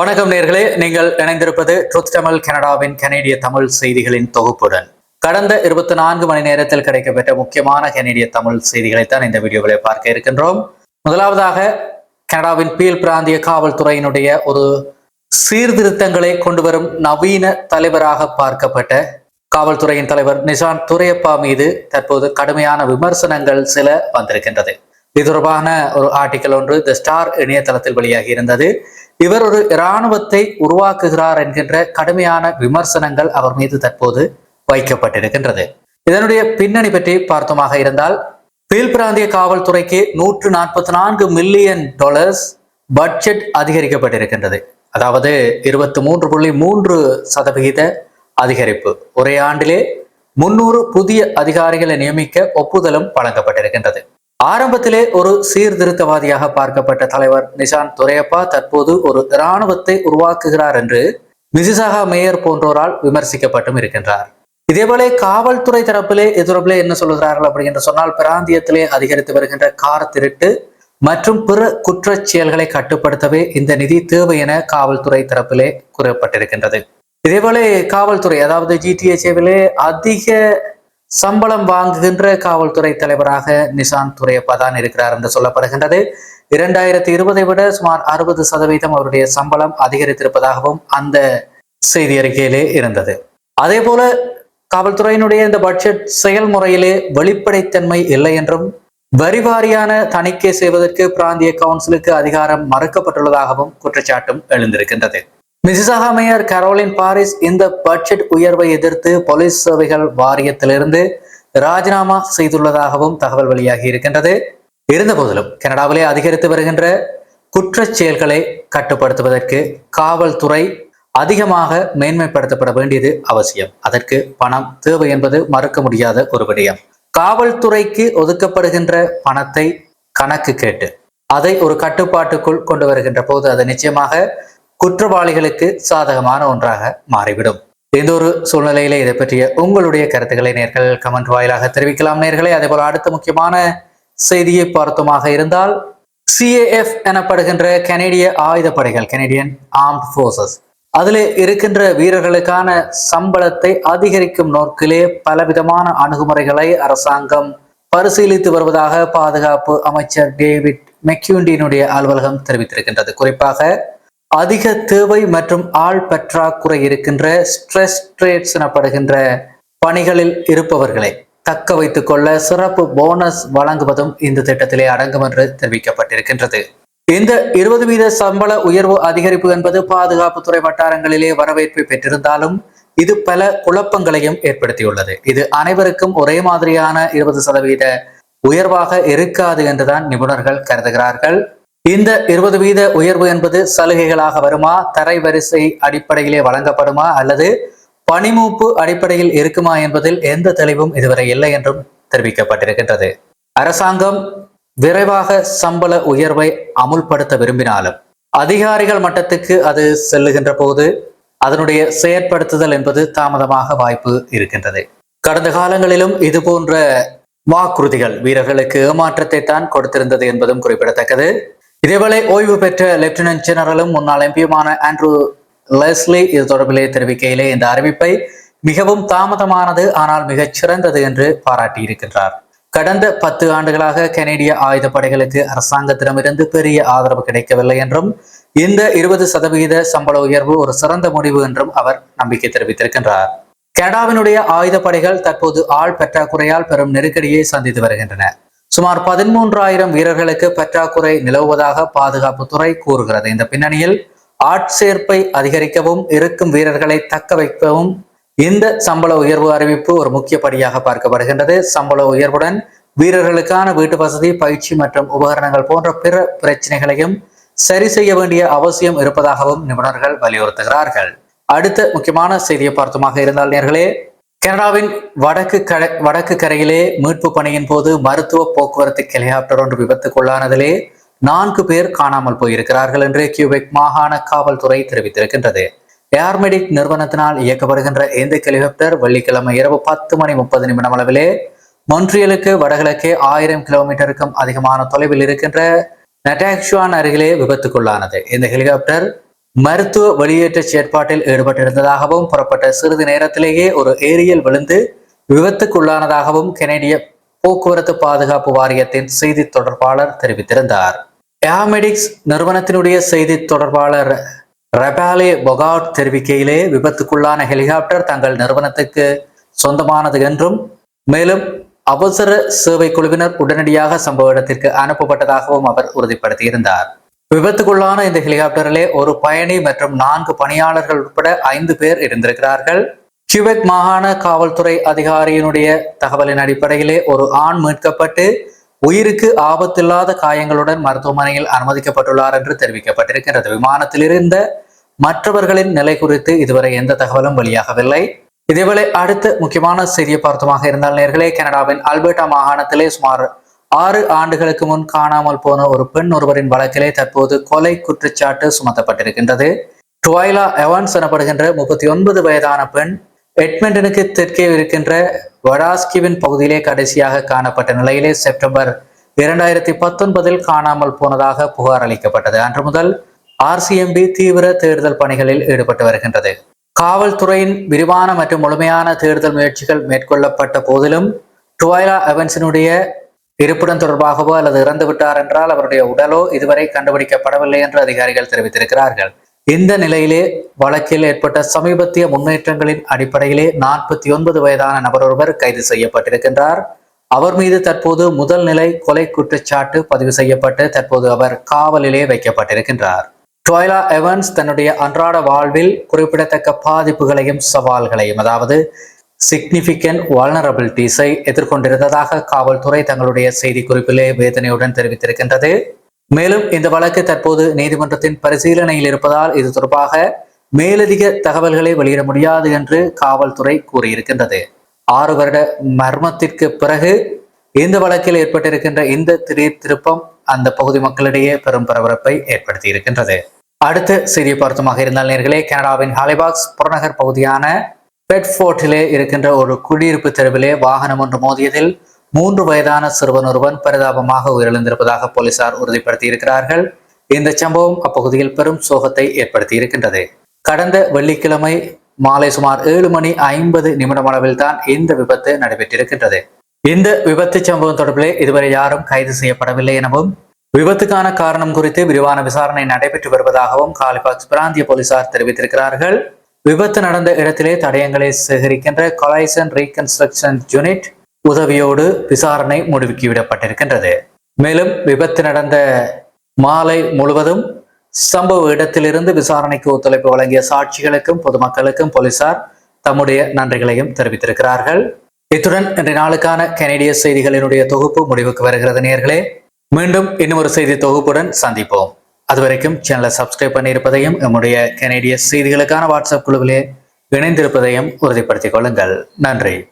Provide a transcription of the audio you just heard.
வணக்கம் நேர்களே நீங்கள் இணைந்திருப்பது ட்ரூத் தமிழ் கனடாவின் கனேடிய தமிழ் செய்திகளின் தொகுப்புடன். கடந்த இருபத்தி நான்கு மணி நேரத்தில் கிடைக்கப்பெற்ற முக்கியமான கனேடிய தமிழ் செய்திகளைத்தான் இந்த வீடியோவில் பார்க்க இருக்கின்றோம். முதலாவதாக கனடாவின் பீல் பிராந்திய காவல்துறையினுடைய ஒரு சீர்திருத்தங்களை கொண்டு வரும் நவீன தலைவராக பார்க்கப்பட்ட காவல்துறையின் தலைவர் நிஷான் துரையப்பா மீது தற்போது கடுமையான விமர்சனங்கள் சில வந்திருக்கின்றது. இது தொடர்பான ஒரு ஆர்டிக்கல் ஒன்று த ஸ்டார் இணையதளத்தில் வெளியாகி இருந்தது. இவர் ஒரு இராணுவத்தை உருவாக்குகிறார் என்கின்ற கடுமையான விமர்சனங்கள் அவர் மீது தற்போது வைக்கப்பட்டிருக்கின்றது. இதனுடைய பின்னணி பற்றி பார்த்தோமாக இருந்தால் பீல் பிராந்திய காவல்துறைக்கு நூற்று நாற்பத்தி நான்கு மில்லியன் டாலர்ஸ் பட்ஜெட் அதிகரிக்கப்பட்டிருக்கின்றது. அதாவது இருபத்தி மூன்று புள்ளி மூன்று சதவிகித அதிகரிப்பு. ஒரே ஆண்டிலே முன்னூறு புதிய அதிகாரிகளை நியமிக்க ஒப்புதலும் வழங்கப்பட்டிருக்கின்றது. ஆரம்பத்திலே ஒரு சீர்திருத்தவாதியாக பார்க்கப்பட்ட தலைவர் நிஷான் துரையப்பா தற்போது ஒரு இராணுவத்தை உருவாக்குகிறார் என்று மிசிசாகா மேயர் போன்றோரால் விமர்சிக்கப்பட்டும் இருக்கின்றார். இதேபோல காவல்துறை தரப்பிலே எதிரப்பிலே என்ன சொல்லுகிறார்கள் அப்படின்ற சொன்னால் பிராந்தியத்திலே அதிகரித்து வருகின்ற கார் திருட்டு மற்றும் பிற குற்றச் செயல்களை கட்டுப்படுத்தவே இந்த நிதி தேவை என காவல்துறை தரப்பிலே கூறப்பட்டிருக்கின்றது. இதேபோல காவல்துறை அதாவது ஜிடிஎச்ஏவிலே அதிக சம்பளம் வாங்குகின்ற காவல்துறை தலைவராக நிஷாந்த் துரையப்பா தான் இருக்கிறார் என்று சொல்லப்படுகின்றது. இரண்டாயிரத்தி இருபதை விட சுமார் அறுபது சதவீதம் அவருடைய சம்பளம் அதிகரித்திருப்பதாகவும் அந்த செய்தி அறிக்கையிலே இருந்தது. அதே போல காவல்துறையினுடைய இந்த பட்ஜெட் செயல்முறையிலே வெளிப்படைத்தன்மை இல்லை என்றும் வரிவாரியான தணிக்கை செய்வதற்கு பிராந்திய கவுன்சிலுக்கு அதிகாரம் மறுக்கப்பட்டுள்ளதாகவும் குற்றச்சாட்டும் எழுந்திருக்கின்றது. மிசிசாகா மேயர் கரோலின் பாரிஸ் இந்த பட்ஜெட் உயர்வை எதிர்த்து போலீஸ் சேவைகள் வாரியத்திலிருந்து ராஜினாமா செய்துள்ளதாகவும் தகவல் வெளியாகி இருக்கின்றது இருந்த போதிலும் கனடாவிலே அதிகரித்து வருகின்ற குற்றச் செயல்களை கட்டுப்படுத்துவதற்கு காவல்துறை அதிகமாக மேன்மைப்படுத்தப்பட வேண்டியது அவசியம். அதற்கு பணம் தேவை என்பது மறுக்க முடியாத ஒரு விடயம். காவல்துறைக்கு ஒதுக்கப்படுகின்ற பணத்தை கணக்கு கேட்டு அதை ஒரு கட்டுப்பாட்டுக்குள் கொண்டு வருகின்ற போது அது நிச்சயமாக குற்றவாளிகளுக்கு சாதகமான ஒன்றாக மாறிவிடும். எந்த ஒரு சூழ்நிலையில இதை பற்றிய உங்களுடைய கருத்துக்களை நேர்கள் கமெண்ட் வாயிலாக தெரிவிக்கலாம் நேர்களை. அதே போல அடுத்த முக்கியமான செய்தியை பார்த்தோமாக இருந்தால் சிஏஎஃப் எனப்படுகின்ற கனேடிய ஆயுதப்படைகள் கனேடியன் ஆர்ம்ட் ஃபோர்ஸஸ் அதில் இருக்கின்ற வீரர்களுக்கான சம்பளத்தை அதிகரிக்கும் நோக்கிலே பலவிதமான அணுகுமுறைகளை அரசாங்கம் பரிசீலித்து வருவதாக பாதுகாப்பு அமைச்சர் டேவிட் மெக்யூண்டினுடைய அலுவலகம் தெரிவித்திருக்கின்றது. குறிப்பாக அதிக தேவை மற்றும் ஆள் பற்றாக்குறை இருக்கின்ற ஸ்ட்ரெஸ் ட்ரேட்ஸ் எனப்படுகின்ற பணிகளில் இருப்பவர்களை தக்க வைத்துக் கொள்ள சிறப்பு போனஸ் வழங்குவதும் இந்த திட்டத்திலே அடங்கும் என்று தெரிவிக்கப்பட்டிருக்கின்றது. இந்த இருபது வீத சம்பள உயர்வு அதிகரிப்பு என்பது பாதுகாப்புத்துறை வட்டாரங்களிலே வரவேற்பை பெற்றிருந்தாலும் இது பல குழப்பங்களையும் ஏற்படுத்தியுள்ளது. இது அனைவருக்கும் ஒரே மாதிரியான இருபது சதவீத உயர்வாக இருக்காது என்றுதான் நிபுணர்கள் கருதுகிறார்கள். இந்த இருபது வீத உயர்வு என்பது சலுகைகளாக வருமா? தரை வரிசை அடிப்படையிலே வழங்கப்படுமா? அல்லது பனிமூப்பு அடிப்படையில் இருக்குமா என்பதில் எந்த தெளிவும் இதுவரை இல்லை என்றும் தெரிவிக்கப்பட்டிருக்கின்றது. அரசாங்கம் விரைவாக சம்பள உயர்வை அமுல்படுத்த விரும்பினாலும் அதிகாரிகள் மட்டத்துக்கு அது செல்லுகின்ற போது அதனுடைய செயற்படுத்துதல் என்பது தாமதமாக வாய்ப்பு இருக்கின்றது. கடந்த காலங்களிலும் இது போன்ற வாக்குறுதிகள் வீரர்களுக்கு ஏமாற்றத்தை தான் கொடுத்திருந்தது என்பதும் குறிப்பிடத்தக்கது. இதேவேளை ஓய்வு பெற்ற லெப்டினன்ட் ஜெனரலும் முன்னாள் எம்பியுமான ஆண்ட்ரூ லெஸ்லி இது தொடர்பிலே தெரிவிக்கையிலே இந்த அறிவிப்பை மிகவும் தாமதமானது ஆனால் மிகச் சிறந்தது என்று பாராட்டியிருக்கின்றார். கடந்த பத்து ஆண்டுகளாக கனேடிய ஆயுதப்படைகளுக்கு அரசாங்கத்திடமிருந்து பெரிய ஆதரவு கிடைக்கவில்லை என்றும் இந்த இருபது சதவிகித சம்பள உயர்வு ஒரு சிறந்த முடிவு என்றும் அவர் நம்பிக்கை தெரிவித்திருக்கின்றார். கனடாவினுடைய ஆயுதப்படைகள் தற்போது ஆள் பற்றாக்குறையால் பெரும் நெருக்கடியை சந்தித்து வருகின்றன. சுமார் பதிமூன்றாயிரம் வீரர்களுக்கு பற்றாக்குறை நிலவுவதாக பாதுகாப்புத்துறை கூறுகிறது. இந்த பின்னணியில் ஆட்சேர்ப்பை அதிகரிக்கவும் இருக்கும் வீரர்களை தக்க வைக்கவும் இந்த சம்பள உயர்வு அறிவிப்பு ஒரு முக்கிய படியாக பார்க்கப்படுகின்றது. சம்பள உயர்வுடன் வீரர்களுக்கான வீட்டு வசதி பயிற்சி மற்றும் உபகரணங்கள் போன்ற பிற பிரச்சனைகளையும் சரி செய்ய வேண்டிய அவசியம் இருப்பதாகவும் நிபுணர்கள் வலியுறுத்துகிறார்கள். அடுத்த முக்கியமான செய்தியை பார்த்துமாக இருந்தால் நேர்களே கனடாவின் வடக்கு கரை வடக்கு கரையிலே மீட்பு பணியின் போது மருத்துவ போக்குவரத்து ஹெலிகாப்டர் ஒன்று விபத்துக்குள்ளானதிலே நான்கு பேர் காணாமல் போயிருக்கிறார்கள் என்று கியூபெக் மாகாண காவல்துறை தெரிவித்திருக்கின்றது. ஏர்மெடிக் நிறுவனத்தினால் இயக்கப்படுகின்ற இந்த ஹெலிகாப்டர் வெள்ளிக்கிழமை இரவு பத்து மணி முப்பது நிமிடம் அளவிலே மொன்ட்ரியலுக்கு வடகிழக்கே ஆயிரம் கிலோமீட்டருக்கும் அதிகமான தொலைவில் இருக்கின்ற நட்டாக்ஷுவான் அருகிலே விபத்துக்குள்ளானது. இந்த ஹெலிகாப்டர் மருத்துவ வெளியேற்ற செயற்பாட்டில் ஈடுபட்டிருந்ததாகவும் புறப்பட்ட சிறிது நேரத்திலேயே ஒரு ஏரியல் விழுந்து விபத்துக்குள்ளானதாகவும் கெனடிய போக்குவரத்து பாதுகாப்பு வாரியத்தின் செய்தி தொடர்பாளர் தெரிவித்திருந்தார். ஏமெடிக்ஸ் நிறுவனத்தினுடைய செய்தி தொடர்பாளர் ரபாலே பொகாட் தெரிவிக்கையிலே விபத்துக்குள்ளான ஹெலிகாப்டர் தங்கள் நிறுவனத்துக்கு சொந்தமானது என்றும் மேலும் அவசர சேவை குழுவினர் உடனடியாக சம்பவ இடத்திற்கு அனுப்பப்பட்டதாகவும் அவர் உறுதிப்படுத்தியிருந்தார். விபத்துக்குள்ளான இந்த ஹெலிகாப்டரிலே ஒரு பயணி மற்றும் நான்கு பணியாளர்கள் உட்பட ஐந்து பேர் இருந்திருக்கிறார்கள். கியூபெக் மாகாண காவல்துறை அதிகாரியினுடைய தகவலின் அடிப்படையிலே ஒரு ஆண் மீட்கப்பட்டு உயிருக்கு ஆபத்தில்லாத காயங்களுடன் மருத்துவமனையில் அனுமதிக்கப்பட்டுள்ளார் என்று தெரிவிக்கப்பட்டிருக்கிறது. விமானத்தில் இருந்த மற்றவர்களின் நிலை குறித்து இதுவரை எந்த தகவலும் வெளியாகவில்லை. இதேவேளை அடுத்த முக்கியமான செய்தியை பார்த்தமாக இருந்தால் நேர்களே கனடாவின் அல்பர்டா மாகாணத்திலே சுமார் ஆறு ஆண்டுகளுக்கு முன் காணாமல் போன ஒரு பெண் ஒருவரின் வழக்கிலே தற்போது கொலை குற்றச்சாட்டு சுமத்தப்பட்டிருக்கின்றது. டுவைலா எவான்ஸ் எனப்படுகின்ற முப்பத்தி ஒன்பது வயதான பெண் எட்மெண்டனுக்கு தெற்கே இருக்கின்ற வடாஸ்கிவின் பகுதியிலே கடைசியாக காணப்பட்ட நிலையிலே செப்டம்பர் இரண்டாயிரத்தி பத்தொன்பதில் காணாமல் போனதாக புகார் அளிக்கப்பட்டது. அன்று முதல் ஆர்சிஎம்பி தீவிர தேடுதல் பணிகளில் ஈடுபட்டு வருகின்றது. காவல்துறையின் விரிவான மற்றும் முழுமையான தேடுதல் முயற்சிகள் மேற்கொள்ளப்பட்ட போதிலும் டுவைலா எவன்ஸினுடைய இருப்பிடம் தொடர்பாகவோ அல்லது இறந்து விட்டார் என்றால் அவருடைய உடலோ இதுவரை கண்டுபிடிக்கப்படவில்லை என்று அதிகாரிகள் தெரிவித்திருக்கிறார்கள். இந்த நிலையிலே வழக்கில் ஏற்பட்ட சமீபத்திய முன்னேற்றங்களின் அடிப்படையிலே நாற்பத்தி ஒன்பது வயதான நபர் ஒருவர் கைது செய்யப்பட்டிருக்கின்றார். அவர் மீது தற்போது முதல் நிலை கொலை குற்றச்சாட்டு பதிவு செய்யப்பட்டு தற்போது அவர் காவலிலே வைக்கப்பட்டிருக்கின்றார். டொய்லா எவன்ஸ் தன்னுடைய அன்றாட வாழ்வில் குறிப்பிடத்தக்க பாதிப்புகளையும் சவால்களையும் அதாவது சிக்னிபிகன்ட் வால்னரபிலிட்டிஸை எதிர்கொண்டிருந்ததாக காவல்துறை தங்களுடைய செய்திக்குறிப்பிலே வேதனையுடன் தெரிவித்திருக்கின்றது. மேலும் இந்த வழக்கு தற்போது நீதிமன்றத்தின் பரிசீலனையில் இருப்பதால் இது தொடர்பாக மேலதிக தகவல்களை வெளியிட முடியாது என்று காவல்துறை கூறியிருக்கின்றது. ஆறு வருட மர்மத்திற்கு பிறகு இந்த வழக்கில் ஏற்பட்டிருக்கின்ற இந்த திடீர் திருப்பம் அந்த பகுதி மக்களிடையே பெரும் பரபரப்பை ஏற்படுத்தி இருக்கின்றது அடுத்த செய்தியை பார்த்தமாக இருந்தால் நேர்களே கனடாவின் ஹாலிபாக்ஸ் புறநகர் பகுதியான பெட்ஃபோர்ட்டிலே இருக்கின்ற ஒரு குடியிருப்பு தெருவிலே வாகனம் ஒன்று மோதியதில் மூன்று வயதான சிறுவன் ஒருவன் பரிதாபமாக உயிரிழந்திருப்பதாக போலீசார் உறுதிப்படுத்தி இருக்கிறார்கள் இந்த சம்பவம் அப்பகுதியில் பெரும் சோகத்தை ஏற்படுத்தி இருக்கின்றது கடந்த வெள்ளிக்கிழமை மாலை சுமார் ஏழு மணி ஐம்பது நிமிடம் அளவில் தான் இந்த விபத்து நடைபெற்றிருக்கின்றது. இந்த விபத்து சம்பவம் தொடர்பிலே இதுவரை யாரும் கைது செய்யப்படவில்லை எனவும் விபத்துக்கான காரணம் குறித்து விரிவான விசாரணை நடைபெற்று வருவதாகவும் காலிபாக்ஸ் பிராந்திய போலீசார் தெரிவித்திருக்கிறார்கள். விபத்து நடந்த இடத்திலே தடயங்களை சேகரிக்கின்ற கொலைசன் ரீகன்ஸ்ட்ரக்ஷன் யூனிட் உதவியோடு விசாரணை முடிவுக்கு விடப்பட்டிருக்கின்றது. மேலும் விபத்து நடந்த மாலை முழுவதும் சம்பவ இடத்திலிருந்து விசாரணைக்கு ஒத்துழைப்பு வழங்கிய சாட்சிகளுக்கும் பொதுமக்களுக்கும் போலீசார் தம்முடைய நன்றிகளையும் தெரிவித்திருக்கிறார்கள். இத்துடன் இன்றைய நாளுக்கான கனேடிய செய்திகளினுடைய தொகுப்பு முடிவுக்கு வருகிறது நேர்களே. மீண்டும் இன்னும் ஒரு செய்தி தொகுப்புடன் சந்திப்போம். அதுவரைக்கும் சேனலை சப்ஸ்கிரைப் பண்ணியிருப்பதையும் நம்முடைய கனேடிய செய்திகளுக்கான வாட்ஸ்அப் குழுவிலே இணைந்திருப்பதையும் உறுதிப்படுத்திக் கொள்ளுங்கள். நன்றி.